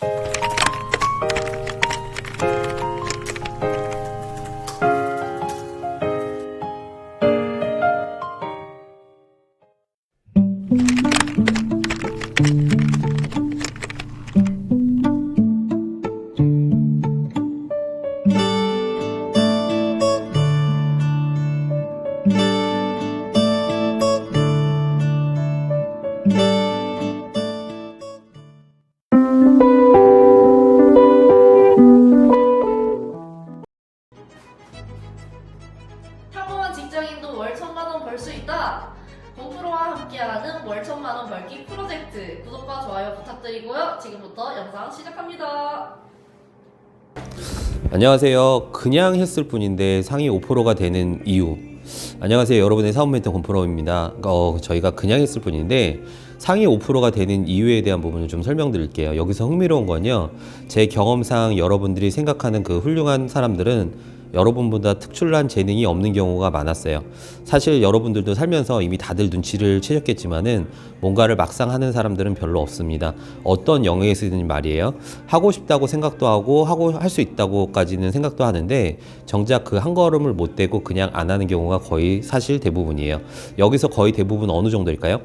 평 안녕하세요. 그냥 했을 뿐인데 상위 5%가 되는 이유. 안녕하세요. 여러분의 사업 멘토 권프로입니다. 어, 저희가 그냥 했을 뿐인데 상위 5%가 되는 이유에 대한 부분을 좀 설명드릴게요. 여기서 흥미로운 건요. 제 경험상 여러분들이 생각하는 그 훌륭한 사람들은 여러분보다 특출난 재능이 없는 경우가 많았어요. 사실 여러분들도 살면서 이미 다들 눈치를 채셨겠지만은 뭔가를 막상 하는 사람들은 별로 없습니다. 어떤 영역에서든 말이에요. 하고 싶다고 생각도 하고 하고 할 수 있다고까지는 생각도 하는데 정작 그 한 걸음을 못 떼고 그냥 안 하는 경우가 거의 사실 대부분이에요. 여기서 거의 대부분 어느 정도일까요?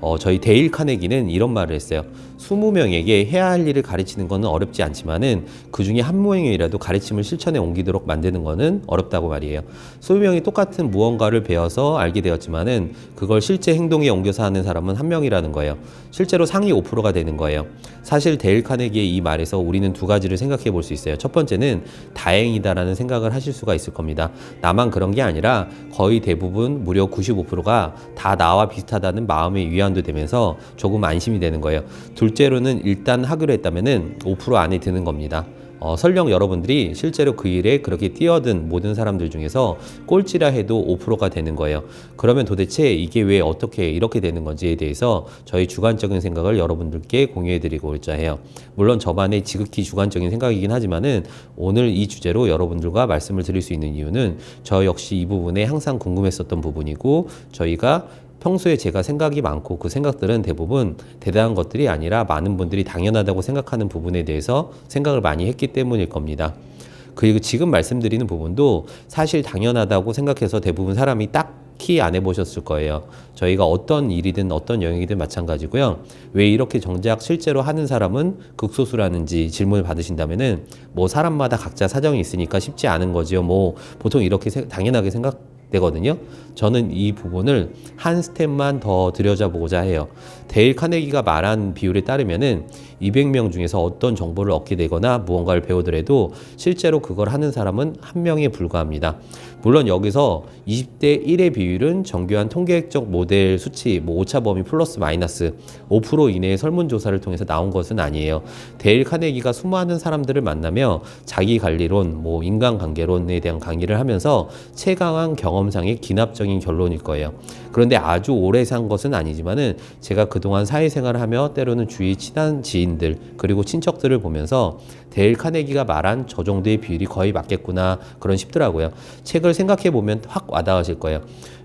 어, 저희 데일 카네기는 이런 말을 했어요. 20명에게 해야 할 일을 가르치는 것은 어렵지 않지만은 그 중에 한 명이라도 가르침을 실천에 옮기도록 만드는 것은 어렵다고 말이에요. 20명이 똑같은 무언가를 배워서 알게 되었지만은 그걸 실제 행동에 옮겨서 하는 사람은 한 명이라는 거예요. 실제로 상위 5%가 되는 거예요. 사실 데일 카네기의 이 말에서 우리는 두 가지를 생각해 볼 수 있어요. 첫 번째는 다행이다라는 생각을 하실 수가 있을 겁니다. 나만 그런 게 아니라 거의 대부분 무려 95%가 다 나와 비슷하다는 마음의 위안도 되면서 조금 안심이 되는 거예요. 둘 째로는 일단 하기로 했다면은 5% 안에 드는 겁니다. 어, 설령 여러분들이 실제로 그 일에 그렇게 뛰어든 모든 사람들 중에서 꼴찌라 해도 5%가 되는 거예요. 그러면 도대체 이게 왜 어떻게 이렇게 되는 건지에 대해서 저희 주관적인 생각을 여러분들께 공유해 드리고자 해요. 물론 저만의 지극히 주관적인 생각이긴 하지만은 오늘 이 주제로 여러분들과 말씀을 드릴 수 있는 이유는 저 역시 이 부분에 항상 궁금했었던 부분이고 저희가 평소에 제가 생각이 많고 그 생각들은 대부분 대단한 것들이 아니라 많은 분들이 당연하다고 생각하는 부분에 대해서 생각을 많이 했기 때문일 겁니다. 그리고 지금 말씀드리는 부분도 사실 당연하다고 생각해서 대부분 사람이 딱히 안 해보셨을 거예요. 저희가 어떤 일이든 어떤 영역이든 마찬가지고요. 왜 이렇게 정작 실제로 하는 사람은 극소수라는지 질문을 받으신다면은 뭐 사람마다 각자 사정이 있으니까 쉽지 않은 거지요. 뭐 보통 이렇게 세- 당연하게 생각 되거든요. 저는 이 부분을 한 스텝만 더 들여다보고자 해요. 데일 카네기가 말한 비율에 따르면은 200명 중에서 어떤 정보를 얻게 되거나 무언가를 배우더라도 실제로 그걸 하는 사람은 한 명에 불과합니다. 물론 여기서 20대 1의 비율은 정교한 통계적 모델 수치, 뭐 오차 범위 플러스 마이너스 5% 이내의 설문조사를 통해서 나온 것은 아니에요. 데일 카네기가 수많은 사람들을 만나며 자기 관리론, 뭐 인간관계론에 대한 강의를 하면서 최강한 경험상의 기납적인 결론일 거예요. 그런데 아주 오래 산 것은 아니지만은 제가 그동안 사회생활을 하며 때로는 주위 친한 지인들 그리고 친척들을 보면서 데일 카네기가 말한 저 정도의 비율이 거의 맞겠구나 그런 싶더라고요. 책을 생각해 보면 확 와닿으실 거예요.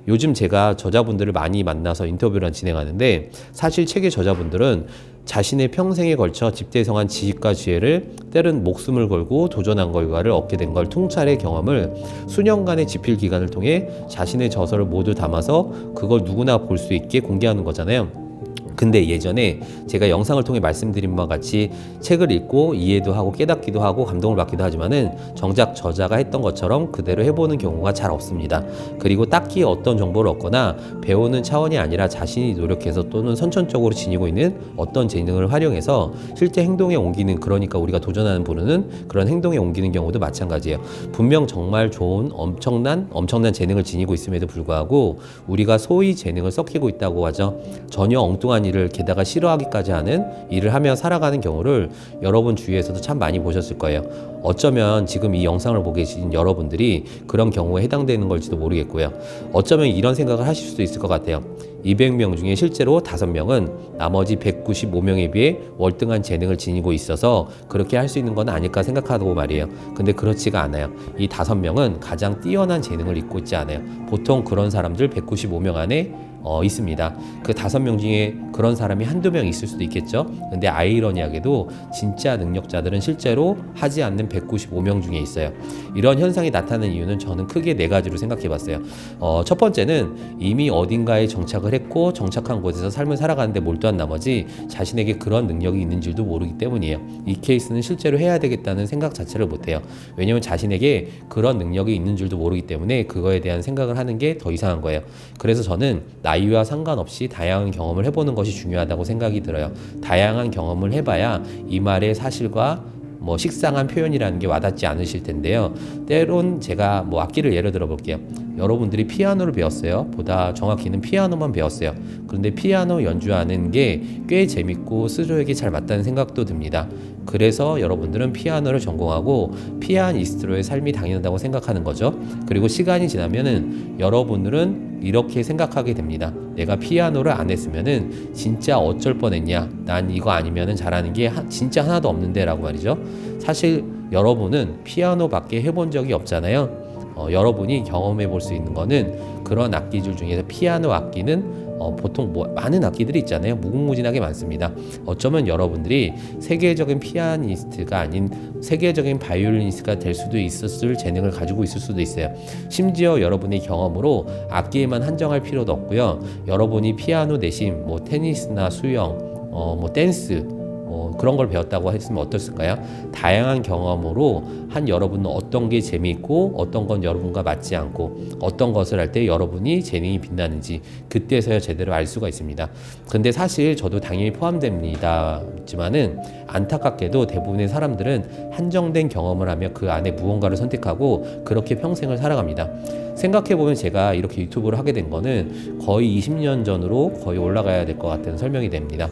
요즘 제가 저자분들을 많이 만나서 인터뷰를 진행하는데 사실 책의 저자분들은 자신의 평생에 걸쳐 집대성한 지식과 지혜를 때론 목숨을 걸고 도전한 결과를 얻게 된 걸 통찰의 경험을 수년간의 집필 기간을 통해 자신의 저서를 모두 담아서 그걸 누구나 볼 수 있게 공개하는 거잖아요. 근데 예전에 제가 영상을 통해 말씀드린 바와 같이 책을 읽고 이해도 하고 깨닫기도 하고 감동을 받기도 하지만은 정작 저자가 했던 것처럼 그대로 해보는 경우가 잘 없습니다. 그리고 딱히 어떤 정보를 얻거나 배우는 차원이 아니라 자신이 노력해서 또는 선천적으로 지니고 있는 어떤 재능을 활용해서 실제 행동에 옮기는 그러니까 우리가 도전하는 부르는 그런 행동에 옮기는 경우도 마찬가지예요. 분명 정말 좋은 엄청난 엄청난 재능을 지니고 있음에도 불구하고 우리가 소위 재능을 썩히고 있다고 하죠. 전혀 엉뚱한 일을 게다가 싫어하기까지 하는 일을 하며 살아가는 경우를 여러분 주위에서도 참 많이 보셨을 거예요. 어쩌면 지금 이 영상을 보고 계신 여러분들이 그런 경우에 해당되는 걸지도 모르겠고요. 어쩌면 이런 생각을 하실 수도 있을 것 같아요. 200명 중에 실제로 5명은 나머지 195명에 비해 월등한 재능을 지니고 있어서 그렇게 할 수 있는 건 아닐까 생각하고 말이에요. 근데 그렇지가 않아요. 이 5명은 가장 뛰어난 재능을 잊고 있지 않아요. 보통 그런 사람들 195명 안에 어, 있습니다. 그 다섯 명 중에 그런 사람이 한두 명 있을 수도 있겠죠. 근데 아이러니하게도 진짜 능력자들은 실제로 하지 않는 195명 중에 있어요. 이런 현상이 나타나는 이유는 저는 크게 네 가지로 생각해 봤어요. 어, 첫 번째는 이미 어딘가에 정착을 했고 정착한 곳에서 삶을 살아가는데 몰두한 나머지 자신에게 그런 능력이 있는 줄도 모르기 때문이에요. 이 케이스는 실제로 해야 되겠다는 생각 자체를 못 해요. 왜냐면 자신에게 그런 능력이 있는 줄도 모르기 때문에 그거에 대한 생각을 하는 게 더 이상한 거예요. 그래서 저는 나 이와 상관없이 다양한 경험을 해보는 것이 중요하다고 생각이 들어요. 다양한 경험을 해봐야 이 말의 사실과 뭐 식상한 표현이라는 게 와닿지 않으실 텐데요. 때론 제가 뭐 악기를 예를 들어 볼게요. 여러분들이 피아노를 배웠어요. 보다 정확히는 피아노만 배웠어요. 그런데 피아노 연주하는 게 꽤 재밌고 스스로에게 잘 맞다는 생각도 듭니다. 그래서 여러분들은 피아노를 전공하고 피아니스트로의 삶이 당연하다고 생각하는 거죠. 그리고 시간이 지나면은 여러분들은 이렇게 생각하게 됩니다. 내가 피아노를 안 했으면은 진짜 어쩔 뻔했냐? 난 이거 아니면은 잘하는 게 하- 진짜 하나도 없는데라고 말이죠. 사실 여러분은 피아노밖에 해본 적이 없잖아요. 어, 여러분이 경험해 볼 수 있는 거는 그런 악기들 중에서 피아노 악기는 어, 보통 뭐, 많은 악기들이 있잖아요. 무궁무진하게 많습니다. 어쩌면 여러분들이 세계적인 피아니스트가 아닌 세계적인 바이올리니스트가 될 수도 있었을 재능을 가지고 있을 수도 있어요. 심지어 여러분의 경험으로 악기에만 한정할 필요도 없고요. 여러분이 피아노 대신 뭐 테니스나 수영, 어, 뭐 댄스, 어, 그런 걸 배웠다고 했으면 어떻을까요? 다양한 경험으로 한 여러분은 어떤 게 재미있고 어떤 건 여러분과 맞지 않고 어떤 것을 할 때 여러분이 재능이 빛나는지 그때서야 제대로 알 수가 있습니다. 근데 사실 저도 당연히 포함됩니다지만은 안타깝게도 대부분의 사람들은 한정된 경험을 하며 그 안에 무언가를 선택하고 그렇게 평생을 살아갑니다. 생각해 보면 제가 이렇게 유튜브를 하게 된 거는 거의 20년 전으로 거의 올라가야 될 것 같은 설명이 됩니다.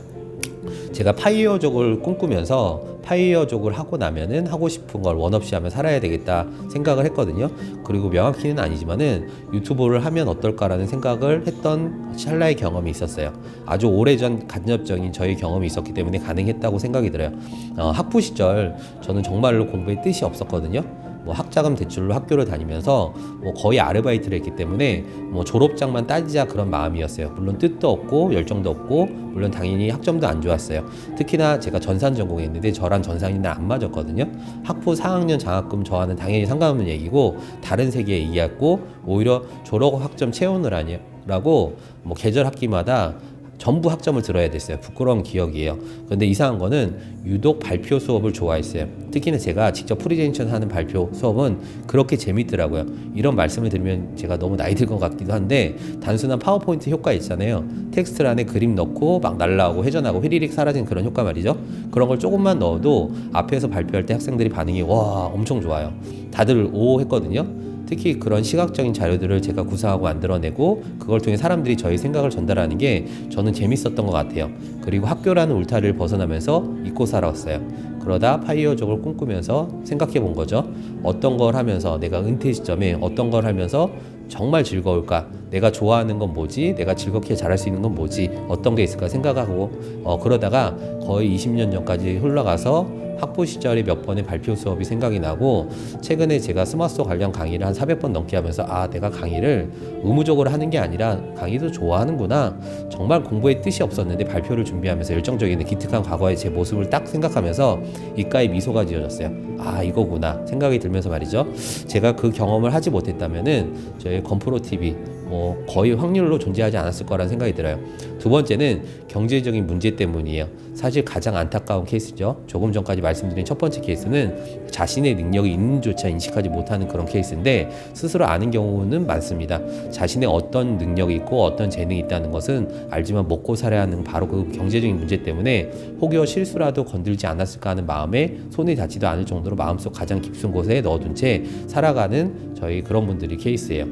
제가 파이어족을 꿈꾸면서 파이어족을 하고 나면은 하고 싶은 걸 원 없이 하면 살아야 되겠다 생각을 했거든요. 그리고 명확히는 아니지만은 유튜브를 하면 어떨까라는 생각을 했던 찰나의 경험이 있었어요. 아주 오래전 간접적인 저의 경험이 있었기 때문에 가능했다고 생각이 들어요. 어, 학부 시절 저는 정말로 공부에 뜻이 없었거든요. 뭐 학자금 대출로 학교를 다니면서 뭐 거의 아르바이트를 했기 때문에 뭐 졸업장만 따지자 그런 마음이었어요. 물론 뜻도 없고 열정도 없고 물론 당연히 학점도 안 좋았어요. 특히나 제가 전산 전공했는데 저랑 전산이는 안 맞았거든요. 학부 4학년 장학금 저와는 당연히 상관없는 얘기고 다른 세계의 얘기였고 오히려 졸업 학점 채우느라고 뭐 계절 학기마다 전부 학점을 들어야 됐어요. 부끄러운 기억이에요. 그런데 이상한 거는 유독 발표 수업을 좋아했어요. 특히나 제가 직접 프리젠테이션 하는 발표 수업은 그렇게 재밌더라고요. 이런 말씀을 드리면 제가 너무 나이 들 것 같기도 한데 단순한 파워포인트 효과 있잖아요. 텍스트 안에 그림 넣고 막 날라오고 회전하고 휘리릭 사라진 그런 효과 말이죠. 그런 걸 조금만 넣어도 앞에서 발표할 때 학생들이 반응이 와 엄청 좋아요. 다들 오 했거든요. 특히 그런 시각적인 자료들을 제가 구사하고 만들어내고 그걸 통해 사람들이 저희 생각을 전달하는 게 저는 재밌었던 것 같아요. 그리고 학교라는 울타리를 벗어나면서 잊고 살아왔어요. 그러다 파이어족을 꿈꾸면서 생각해 본 거죠. 어떤 걸 하면서 내가 은퇴 시점에 어떤 걸 하면서 정말 즐거울까? 내가 좋아하는 건 뭐지? 내가 즐겁게 잘할 수 있는 건 뭐지? 어떤 게 있을까 생각하고 어, 그러다가 거의 20년 전까지 흘러가서 학부 시절에 몇 번의 발표 수업이 생각이 나고 최근에 제가 스마트 관련 강의를 한 400번 넘게 하면서 아 내가 강의를 의무적으로 하는 게 아니라 강의도 좋아하는구나 정말 공부에 뜻이 없었는데 발표를 준비하면서 열정적인 기특한 과거의 제 모습을 딱 생각하면서 입가에 미소가 지어졌어요 아 이거구나 생각이 들면서 말이죠 제가 그 경험을 하지 못했다면은 저희 건프로 TV 뭐 거의 확률로 존재하지 않았을 거라는 생각이 들어요. 두 번째는 경제적인 문제 때문이에요. 사실 가장 안타까운 케이스죠. 조금 전까지 말씀드린 첫 번째 케이스는 자신의 능력이 있는조차 인식하지 못하는 그런 케이스인데 스스로 아는 경우는 많습니다. 자신의 어떤 능력이 있고 어떤 재능이 있다는 것은 알지만 먹고 살아야 하는 바로 그 경제적인 문제 때문에 혹여 실수라도 건들지 않았을까 하는 마음에 손이 닿지도 않을 정도로 마음속 가장 깊은 곳에 넣어둔 채 살아가는 저희 그런 분들이 케이스예요.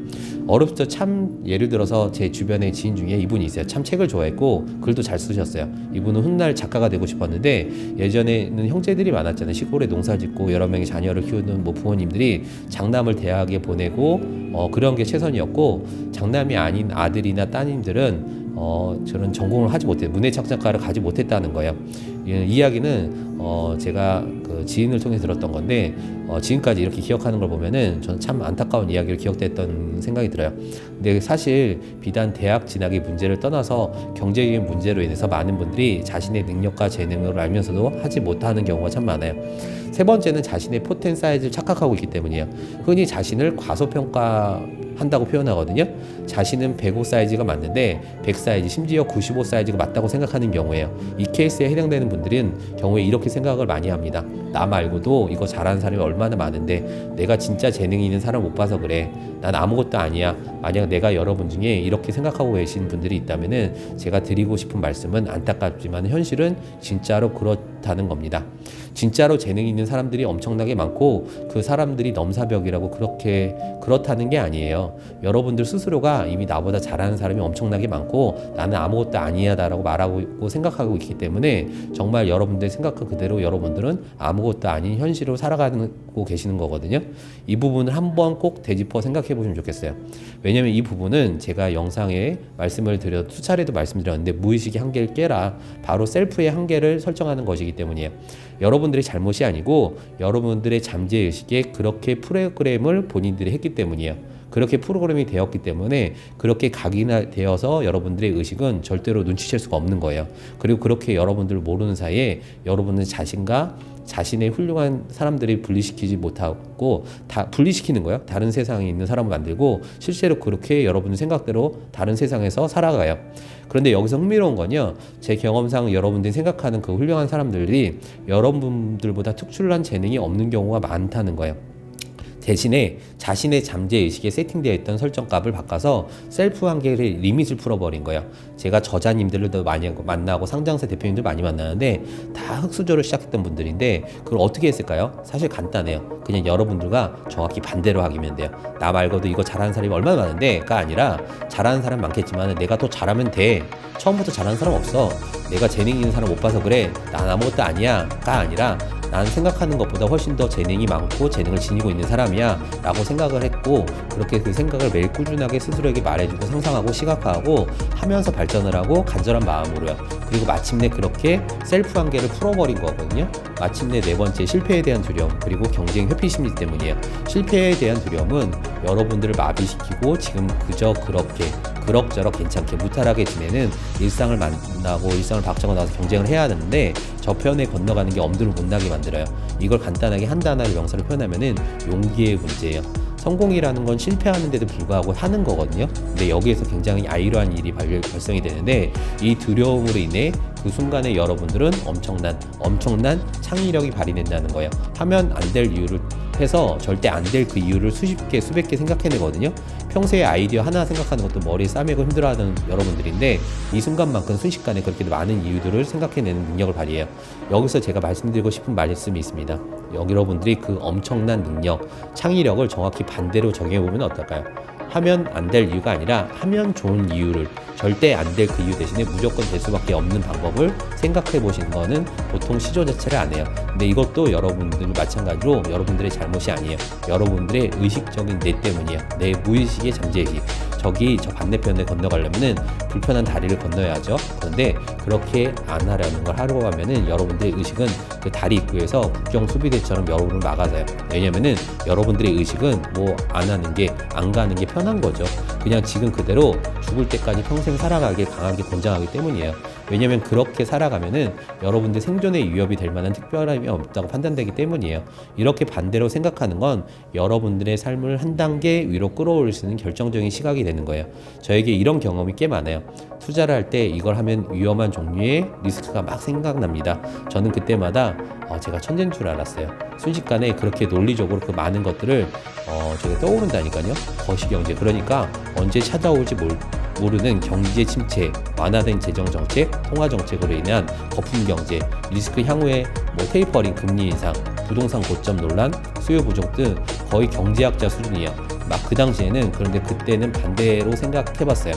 어렵죠. 참 예를 들어서 제 주변의 지인 중에 이분이 있어요. 참 책을 좋아했고 글도 잘 쓰셨어요. 이분은 훗날 작가가 되고 싶었는데 예전에는 형제들이 많았잖아요. 시골에 농사 짓고 여러 명의 자녀를 키우는 뭐 부모님들이 장남을 대학에 보내고 어, 그런 게 최선이었고 장남이 아닌 아들이나 따님들은 어, 저런 전공을 하지 못해 문해창작과를 가지 못했다는 거예요. 이 이야기는 어, 제가 그 지인을 통해 들었던 건데 어, 지금까지 이렇게 기억하는 걸 보면은 저는 참 안타까운 이야기를 기억됐던 생각이 들어요. 근데 사실 비단 대학 진학의 문제를 떠나서 경제적인 문제로 인해서 많은 분들이 자신의 능력과 재능을 알면서도 하지 못하는 경우가 참 많아요. 세 번째는 자신의 포텐 사이즈를 착각하고 있기 때문이에요. 흔히 자신을 과소평가 한다고 표현하거든요. 자신은 105 사이즈가 맞는데 100 사이즈, 심지어 95 사이즈가 맞다고 생각하는 경우에요. 이 케이스에 해당되는 분들은 경우에 이렇게 생각을 많이 합니다. 나 말고도 이거 잘하는 사람이 얼마나 많은데 내가 진짜 재능이 있는 사람 못 봐서 그래. 난 아무것도 아니야. 만약 내가 여러분 중에 이렇게 생각하고 계신 분들이 있다면은 제가 드리고 싶은 말씀은 안타깝지만 현실은 진짜로 그렇다는 겁니다. 진짜로 재능 있는 사람들이 엄청나게 많고 그 사람들이 넘사벽이라고 그렇게 그렇다는 게 아니에요. 여러분들 스스로가 이미 나보다 잘하는 사람이 엄청나게 많고 나는 아무것도 아니야다라고 말하고 생각하고 있기 때문에 정말 여러분들 생각한 그대로 여러분들은 아무것도 아닌 현실로 살아가고 계시는 거거든요. 이 부분을 한번 꼭 되짚어 생각해 보시면 좋겠어요. 왜냐면 이 부분은 제가 영상에 말씀을 드려 수차례도 말씀드렸는데 무의식의 한계를 깨라 바로 셀프의 한계를 설정하는 것이기 때문이에요. 여러분 들의 잘못이 아니고 여러분들의 잠재 의식에 그렇게 프로그램을 본인들이 했기 때문이에요. 그렇게 프로그램이 되었기 때문에 그렇게 각인화 되어서 여러분들의 의식은 절대로 눈치챌 수가 없는 거예요. 그리고 그렇게 여러분들 모르는 사이에 여러분의 자신과 자신의 훌륭한 사람들이 분리시키지 못하고 다 분리시키는 거예요. 다른 세상에 있는 사람을 만들고 실제로 그렇게 여러분의 생각대로 다른 세상에서 살아가요. 그런데 여기서 흥미로운 건요. 제 경험상 여러분들이 생각하는 그 훌륭한 사람들이 여러분들보다 특출난 재능이 없는 경우가 많다는 거예요. 대신에 자신의 잠재 의식에 세팅되어 있던 설정값을 바꿔서 셀프 한계의 리밋을 풀어버린 거예요. 제가 저자님들도 많이 만나고 상장사 대표님들 많이 만나는데 다 흑수저를 시작했던 분들인데 그걸 어떻게 했을까요? 사실 간단해요. 그냥 여러분들과 정확히 반대로 하기면 돼요. 나 말고도 이거 잘하는 사람이 얼마나 많은데가 아니라 잘하는 사람 많겠지만 내가 더 잘하면 돼. 처음부터 잘하는 사람 없어. 내가 재능 있는 사람 못 봐서 그래. 난 아무것도 아니야 가 아니라 난 생각하는 것보다 훨씬 더 재능이 많고 재능을 지니고 있는 사람이야 라고 생각을 했고 그렇게 그 생각을 매일 꾸준하게 스스로에게 말해주고 상상하고 시각화하고 하면서 발전을 하고 간절한 마음으로요. 그리고 마침내 그렇게 셀프 한계를 풀어버린 거거든요. 마침내 네 번째 실패에 대한 두려움 그리고 경쟁 회피 심리 때문이에요. 실패에 대한 두려움은 여러분들을 마비시키고 지금 그저 그렇게 그럭저럭 괜찮게 무탈하게 지내는 일상을 만나고 일상을 박차고 나서 경쟁을 해야 하는데 저편에 건너가는 게 엄두를 못 나게 만들어요. 이걸 간단하게 한 단어로 명사로 표현하면은 용기의 문제예요. 성공이라는 건 실패하는데도 불구하고 하는 거거든요. 근데 여기에서 굉장히 아이러한 일이 발, 발생이 되는데 이 두려움으로 인해 그 순간에 여러분들은 엄청난 엄청난 창의력이 발휘된다는 거예요. 하면 안 될 이유를 해서 절대 안 될 그 이유를 수십 개 수백 개 생각해내거든요. 평소에 아이디어 하나 생각하는 것도 머리에 싸매고 힘들어하는 여러분들인데 이 순간만큼 순식간에 그렇게 많은 이유들을 생각해내는 능력을 발휘해요. 여기서 제가 말씀드리고 싶은 말씀이 있습니다. 여러분들이 그 엄청난 능력, 창의력을 정확히 반대로 적용해 보면 어떨까요? 하면 안 될 이유가 아니라 하면 좋은 이유를 절대 안 될 그 이유 대신에 무조건 될 수밖에 없는 방법을 생각해 보시는 거는 보통 시도 자체를 안 해요. 근데 이것도 여러분들 마찬가지로 여러분들의 잘못이 아니에요. 여러분들의 의식적인 내 때문이에요. 내 무의식의 잠재의식. 저기 저 반대편에 건너가려면은 불편한 다리를 건너야죠. 그런데 그렇게 안 하려는 걸 하려고 하면은 여러분들의 의식은 그 다리 입구에서 국경 수비대처럼 여러분을 막아서요. 왜냐면은 여러분들의 의식은 뭐 안 하는 게 안 가는 게 편한 거죠. 그냥 지금 그대로 죽을 때까지 평생 살아가길 강하게 권장하기 때문이에요. 왜냐면 그렇게 살아가면은 여러분들 생존에 위협이 될 만한 특별함이 없다고 판단되기 때문이에요. 이렇게 반대로 생각하는 건 여러분들의 삶을 한 단계 위로 끌어올릴 수 있는 결정적인 시각이 되는 거예요. 저에게 이런 경험이 꽤 많아요. 투자를 할 때 이걸 하면 위험한 종류의 리스크가 막 생각납니다. 저는 그때마다 어, 제가 천재인 줄 알았어요. 순식간에 그렇게 논리적으로 그 많은 것들을 어, 제가 떠오른다니까요. 거시경제. 그러니까 언제 찾아올지 몰, 모르는 경제 침체, 완화된 재정 정책, 통화 정책으로 인한 거품 경제, 리스크 향후에 뭐 테이퍼링 금리 인상, 부동산 고점 논란, 수요 부족 등 거의 경제학자 수준이에요. 막 그 당시에는 그런데 그때는 반대로 생각해봤어요.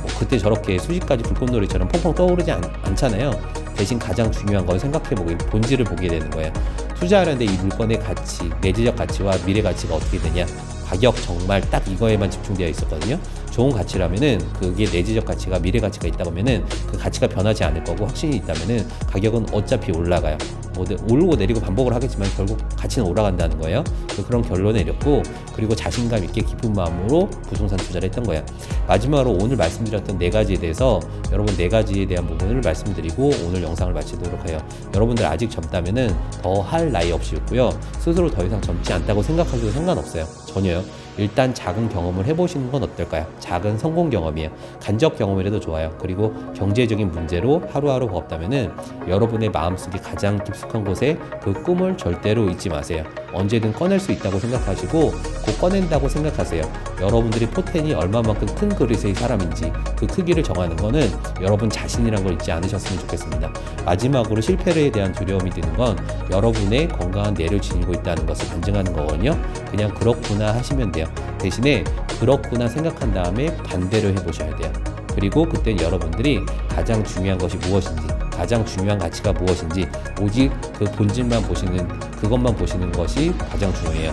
뭐 그때 저렇게 수십 가지 불꽃놀이처럼 펑펑 떠오르지 않, 않잖아요. 대신 가장 중요한 건 생각해보고 본질을 보게 되는 거예요. 투자하는데 이 물건의 가치, 내재적 가치와 미래 가치가 어떻게 되냐. 가격 정말 딱 이거에만 집중되어 있었거든요. 좋은 가치라면은 그게 내재적 가치가 미래 가치가 있다 보면은 그 가치가 변하지 않을 거고 확신이 있다면은 가격은 어차피 올라가요. 뭐 내- 오르고 내리고 반복을 하겠지만 결국 가치는 올라간다는 거예요. 그- 그런 결론을 내렸고 그리고 자신감 있게 깊은 마음으로 부동산 투자를 했던 거예요. 마지막으로 오늘 말씀드렸던 네 가지에 대해서 여러분 네 가지에 대한 부분을 말씀드리고 오늘 영상을 마치도록 해요. 여러분들 아직 젊다면은 더 할 나이 없이 있고요. 스스로 더 이상 젊지 않다고 생각하셔도 상관없어요. 전혀요. 일단 작은 경험을 해보시는 건 어떨까요? 작은 성공 경험이에요. 간접 경험이라도 좋아요. 그리고 경제적인 문제로 하루하루가 없다면은 여러분의 마음속에 가장 깊숙한 곳에 그 꿈을 절대로 잊지 마세요. 언제든 꺼낼 수 있다고 생각하시고 곧 꺼낸다고 생각하세요. 여러분들이 포텐이 얼마만큼 큰 그릇의 사람인지 그 크기를 정하는 거는 여러분 자신이란 걸 잊지 않으셨으면 좋겠습니다. 마지막으로 실패에 대한 두려움이 드는 건 여러분의 건강한 뇌를 지니고 있다는 것을 반증하는 거거든요. 그냥 그렇구나 하시면 돼요. 대신에 그렇구나 생각한 다음에 반대로 해보셔야 돼요. 그리고 그땐 여러분들이 가장 중요한 것이 무엇인지, 가장 중요한 가치가 무엇인지, 오직 그 본질만 보시는, 그것만 보시는 것이 가장 중요해요.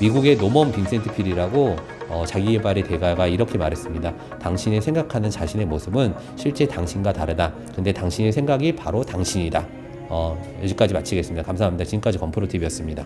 미국의 노먼 빈센트 필이라고 어, 자기개발의 대가가 이렇게 말했습니다. 당신의 생각하는 자신의 모습은 실제 당신과 다르다. 근데 당신의 생각이 바로 당신이다. 어, 여기까지 마치겠습니다. 감사합니다. 지금까지 건프로TV였습니다.